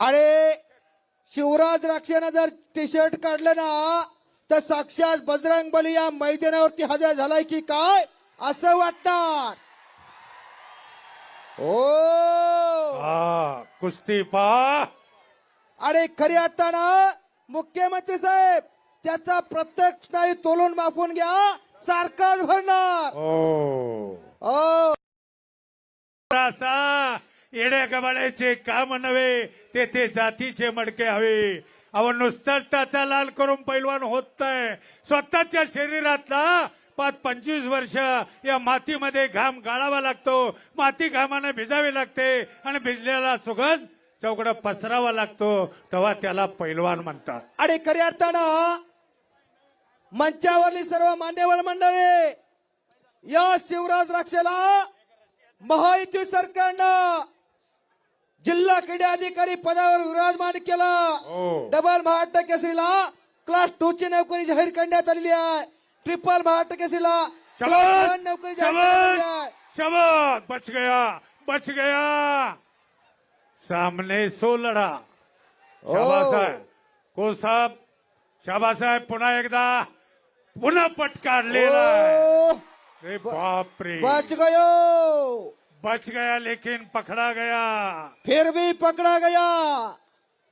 अरे शिवराज राक्षेनं जर T shirt काढलं ना तर साक्षात बजरंग बली या मैदानावरती हजर झालाय की काय? असं वाटणार. ओ! हा कुस्ती पा. अरे खरी अर्थाना मुख्यमंत्री साहेब त्याचा प्रत्येक स्नायू तोलून मापून घ्या सारखाच भरणार. ओ ओ असा येड्या गबाळ्याचे काम नव्हे ते ते जातीचे मडके हवे. अहो नुसताच त्याचा लाल करून पैलवान होत नाही. स्वतःच्या शरीरातला पाच पंचवीस वर्ष या मातीमध्ये घाम गाळावा लागतो. माती घामाने भिजावी लागते आणि भिजलेला सुगंध चौकडं पसरावा लागतो. तेव्हा त्याला पैलवान म्हणतात. आणि खऱ्या अर्थानं मंचावरली सर्व मान्यवर मंडळी या शिवराज राक्षेला महायुती सरकारनं जिल्हा क्रीडा अधिकारी पदावर विराजमान केलं. हो. डबल महाराष्ट्र केसरीला क्लास टू ची नोकरी जाहीर करण्यात आलेली आहे. ट्रिपल महाराष्ट्र केसरीला नोकरी शबाश बच गया! बच गया! सामने सो लढा शाबास आहे को साहेब? शाबास आहे पुन्हा एकदा! पुन्हा पट काढलेला आहे. ओ, अरे बाप रे बच गयो! बच गया लेकिन पकडा गया। फिर भी पकडा गया।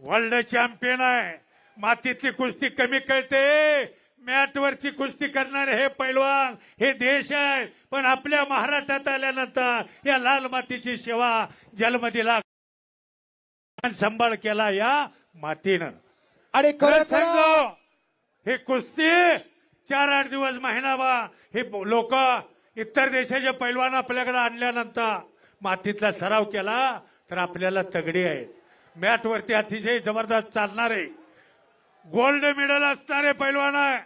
वर्ल्ड चॅम्पियन आहे मातीतली कुस्ती कमी कळते मॅटवरची कुस्ती करणारे हे पैलवान हे देश आहे पण आपल्या महाराष्ट्रात आल्यानंतर या लाल मातीची सेवा जन्म दिला सांभाळ केला या मातीनं. आणि खरं सांगतो हे कुस्ती चार आठ दिवस महिनाभा हे लोक इतर देशाचे पैलवान आपल्याकडे आणल्यानंतर मातीतला सराव केला तर आपल्याला तगडी आहे. मॅटवरती अतिशय जबरदस्त चालणारे गोल्ड मेडल असणारे पैलवान आहे.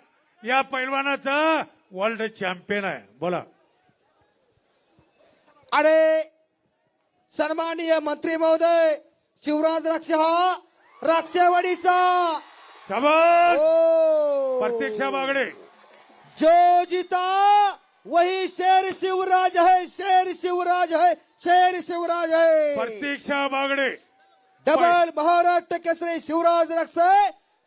या पैलवानाचं वर्ल्ड चॅम्पियन आहे. बोला. अरे सन्माननीय मंत्री महोदय शिवराज राक्ष हा राक्षेवाडीचा ओ. प्रतीक्षा बागडे. जो जीता वही शेर शिवराज है शेर शिवराज है शेर शिवराज है। प्रतीक्षा बागडे। डबल महाराष्ट्र केसरी शिवराज रक्ष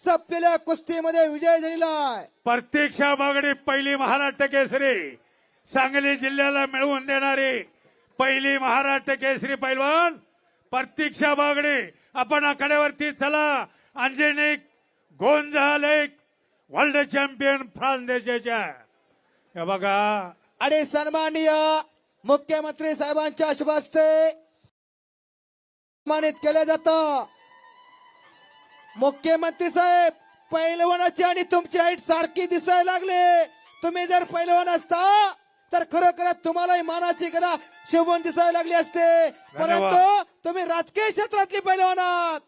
सपलेल्या कुस्तीमध्ये विजय झालेला आहे। प्रतीक्षा बागडे पहिली महाराष्ट्र केसरी सांगली जिल्ह्याला मिळवून देणारी पहिली महाराष्ट्र केसरी पैलवान प्रतीक्षा बागडे। आपण आकड्यावरती चला अंजनिक गोंजालेक वर्ल्ड चॅम्पियन फ्रान्स देशाच्या। हे बघा. आणि सन्माननीय मुख्यमंत्री साहेबांच्या शुभ हस्ते सन्मानित केलं जातं. मुख्यमंत्री साहेब पैलवानाची आणि तुमची हाईट सारखी दिसायला लागले. तुम्ही जर पैलवान असता तर खरोखर तुम्हालाही मानाची गदा शोभून दिसायला लागली असते. परंतु तुम्ही राजकीय क्षेत्रातली पैलवान आहात.